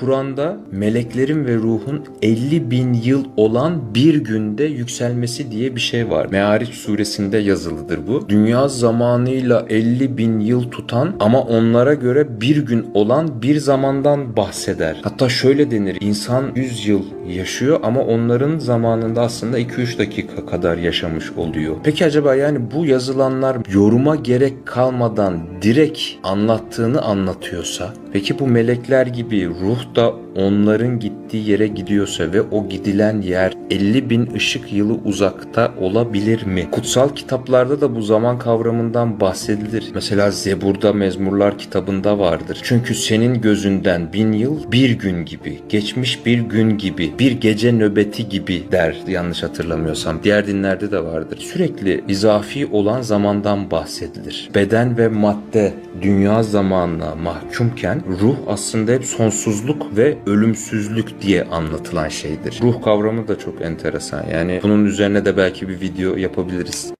Kur'an'da meleklerin ve ruhun 50 bin yıl olan bir günde yükselmesi diye bir şey var. Meariç suresinde yazılıdır bu. Dünya zamanıyla 50 bin yıl tutan ama onlara göre bir gün olan bir zamandan bahseder. Hatta şöyle denir insan 100 yıl yaşıyor ama onların zamanında aslında 2-3 dakika kadar yaşamış oluyor. Peki acaba yani bu yazılanlar yoruma gerek kalmadan direkt anlattığını anlatıyorsa peki bu melekler gibi ruh da onların gittiği yere gidiyorsa ve o gidilen yer 50 bin ışık yılı uzakta olabilir mi? Kutsal kitaplarda da bu zaman kavramından bahsedilir. Mesela Zebur'da Mezmurlar kitabında vardır. Çünkü senin gözünden bin yıl bir gün gibi, geçmiş bir gün gibi, bir gece nöbeti gibi der yanlış hatırlamıyorsam. Diğer dinlerde de vardır. Sürekli izafi olan zamandan bahsedilir. Beden ve madde dünya zamanına mahkumken ruh aslında hep sonsuzluk ve ölümsüzlük diye anlatılan şeydir. Ruh kavramı da çok enteresan. Yani bunun üzerine de belki bir video yapabiliriz.